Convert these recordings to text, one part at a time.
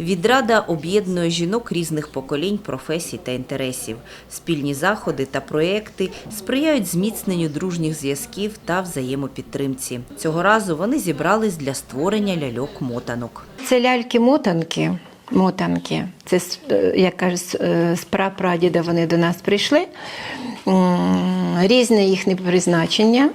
Відрада об'єднує жінок різних поколінь, професій та інтересів. Спільні заходи та проекти сприяють зміцненню дружніх зв'язків та взаємопідтримці. Цього разу вони зібрались для створення ляльок-мотанок. Це ляльки-мотанки. Мотанки. Це, е, як кажуть, з прапрадіда вони до нас прийшли. Різне їхнє призначення.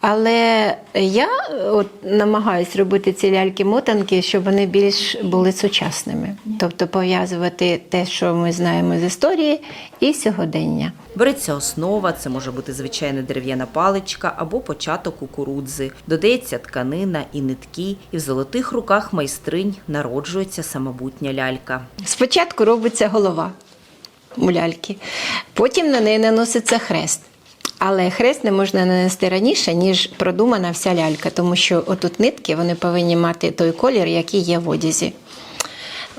Але я е, от, намагаюся робити ці ляльки-мотанки, щоб вони більш були сучасними. Тобто пов'язувати те, що ми знаємо з історії, і сьогодення. Береться основа, це може бути звичайна дерев'яна паличка або початок кукурудзи. Додається тканина і нитки, і в золотих руках майстринь народжується самобутня лялька. Спочатку робиться голова у ляльки, потім на неї наноситься хрест. Але хрест не можна нанести раніше, ніж продумана вся лялька, тому що отут нитки вони повинні мати той колір, який є в одязі.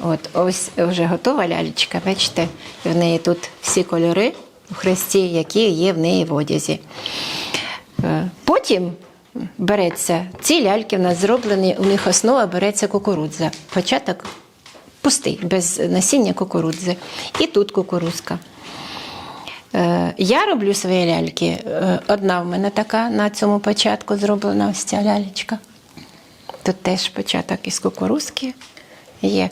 От, ось вже готова лялечка, бачите, в неї тут всі кольори у хресті, які є в неї в одязі. Е, Потім береться, ці ляльки в нас зроблені, у них основа береться кукурудза. Початок пустий, без насіння кукурудзи. І тут кукурузка. Е, Я роблю свої ляльки. е, Одна в мене така на цьому початку зроблена ось ця лялечка. Тут теж початок із кукурузки є.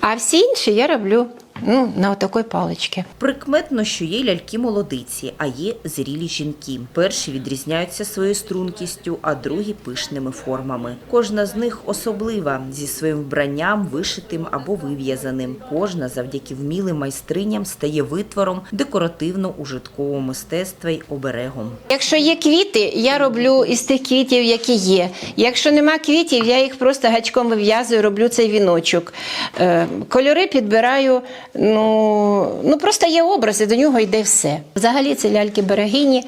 А всі інші я роблю ну, на отакій паличці. Прикметно, що є ляльки молодиці, а є зрілі жінки. Перші відрізняються своєю стрункістю, а другі пишними формами. Кожна з них особлива зі своїм вбранням, вишитим або вив'язаним. Кожна завдяки вмілим майстриням стає витвором декоративно-ужиткового мистецтва й оберегом. Якщо є квіти, я роблю із тих квітів, які є. Якщо нема квітів, я їх просто гачком вив'язую, роблю цей віночок. Е, Кольори підбираю. Ну, ну просто є образи, до нього йде все. Взагалі це ляльки берегині.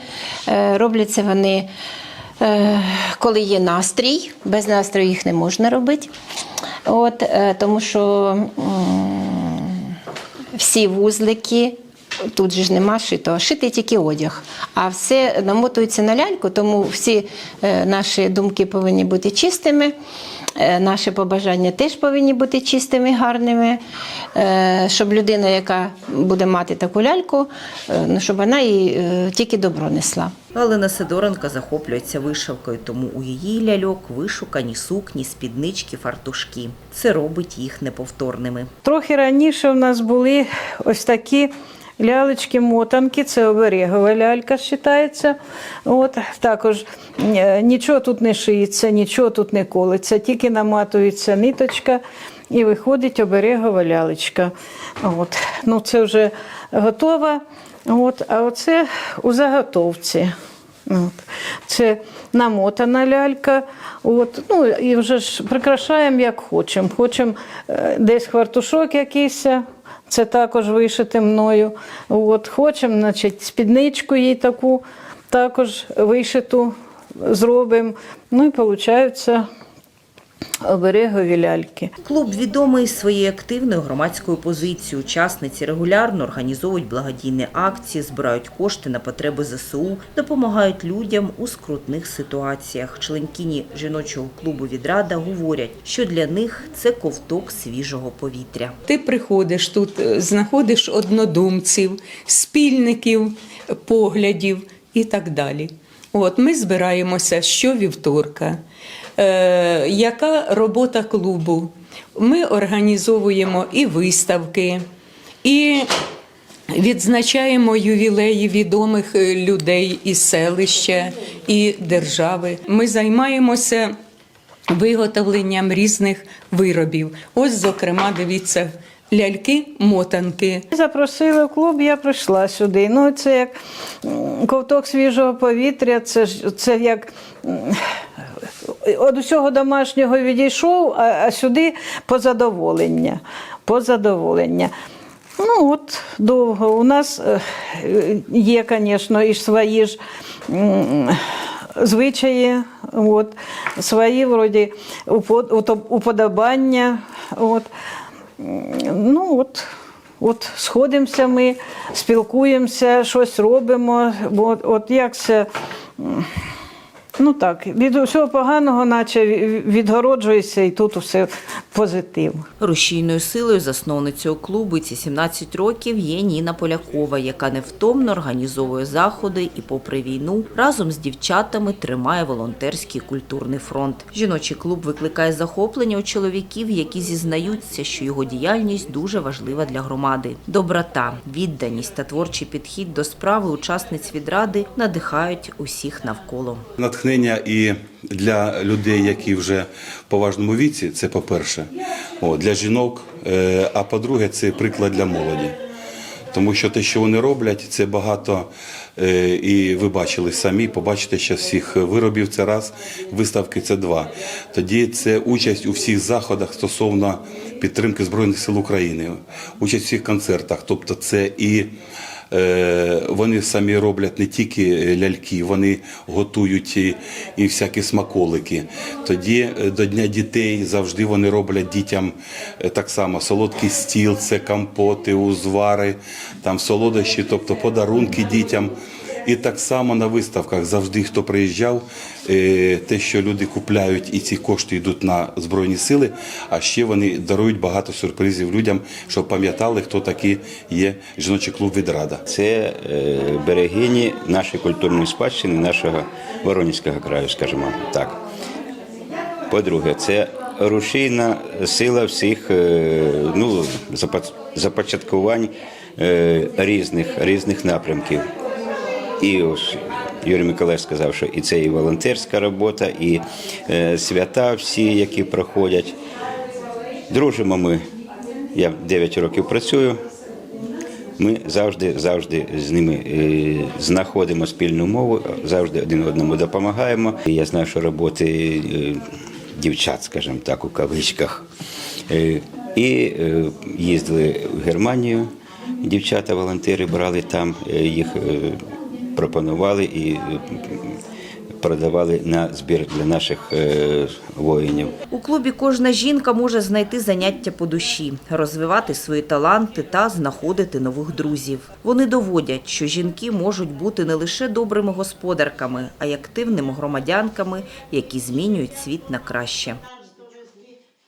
Е, Робляться вони, е, коли є настрій. Без настрою їх не можна робити. От, е, тому що всі вузлики. Тут же ж нема шитого, шитий тільки одяг. А все намотується на ляльку, тому всі наші думки повинні бути чистими, наші побажання теж повинні бути чистими, гарними, е, щоб людина, яка буде мати таку ляльку, е, ну, щоб вона їй е, тільки добро несла. Галина Сидоренко захоплюється вишивкою, тому у її ляльок вишукані сукні, спіднички, фартушки. Це робить їх неповторними. Трохи раніше в нас були ось такі лялечки-мотанки, це оберегова лялька вважається. От, також е, нічого тут не шиється, нічого тут не колиться, тільки наматується ниточка і виходить оберегова лялечка. От. Ну, це вже готова. От, а оце у заготовці. От. Це намотана лялька. От. Ну, і вже ж прикрашаємо як хочемо. Хочемо е, десь хвартушок якийсь, це також вишити мною. От. Хочемо, значить, спідничку їй таку також вишиту зробимо. Ну і виходить оберегові ляльки. Клуб відомий своєю активною громадською позицією. Учасниці регулярно організовують благодійні акції, збирають кошти на потреби ЗСУ, допомагають людям у скрутних ситуаціях. Членкині жіночого клубу відрада говорять, що для них це ковток свіжого повітря. Ти приходиш тут, е, знаходиш однодумців, спільників поглядів і так далі. От ми збираємося щовівторка. Е, яка робота клубу? Ми організовуємо і виставки, і відзначаємо ювілеї відомих е, людей із селища і держави. Ми займаємося виготовленням різних виробів. Ось, зокрема, дивіться, ляльки-мотанки. Запросили в клуб, я прийшла сюди. Ну, це як ковток свіжого повітря, це, ж- це як від усього домашнього відійшов, а, а сюди по задоволення. По задоволення. Ну, от довго. У нас е, є, звісно, і свої ж звичаї, от, свої вроді упо- упо- уподобання. От. Ну, от, от сходимося ми, спілкуємося, щось робимо. От, от як це. Ну так, від усього поганого, наче відгороджуєшся, і тут усе позитив. Рушійною силою засновницею клубу ці 17 років є Ніна Полякова, яка невтомно організовує заходи і, попри війну, разом з дівчатами тримає волонтерський культурний фронт. Жіночий клуб викликає захоплення у чоловіків, які зізнаються, що його діяльність дуже важлива для громади. Доброта, відданість та творчий підхід до справи учасниць відради надихають усіх навколо. Натхнення і для людей, які вже в поважному віці, це по-перше, для жінок, е, а по-друге, це приклад для молоді. Тому що те, що вони роблять, це багато, е, і ви бачили самі, побачите ще всіх виробів це раз, виставки це два. Тоді це участь у всіх заходах стосовно підтримки Збройних сил України, участь у всіх концертах. Тобто це і Вони самі роблять не тільки ляльки, вони готують і, і всякі смаколики. Тоді е, до Дня дітей завжди вони роблять дітям е, так само солодкий стіл, це компоти, узвари, там солодощі, тобто подарунки дітям. І так само на виставках завжди, хто приїжджав, е, те, що люди купляють, і ці кошти йдуть на Збройні сили, а ще вони дарують багато сюрпризів людям, щоб пам'ятали, хто такий є жіночий клуб відрада. Це е, берегині нашої культурної спадщини, нашого Воронівського краю, скажімо так. По-друге, це рушійна сила всіх е, ну, започаткувань різних, різних напрямків. І ось Юрій Миколаївич сказав, що і це і волонтерська робота, і е, свята всі, які проходять. Дружимо ми. Я 9 років працюю. Ми завжди, завжди з ними е, знаходимо спільну мову, завжди один одному допомагаємо. Я знаю, що роботи е, дівчат, скажімо так, у кавичках. Е, і їздили в Германію. Дівчата-волонтери брали там, їх пропонували і е, продавали на збір для наших е, воїнів. У клубі кожна жінка може знайти заняття по душі, розвивати свої таланти та знаходити нових друзів. Вони доводять, що жінки можуть бути не лише добрими господарками, а й активними громадянками, які змінюють світ на краще.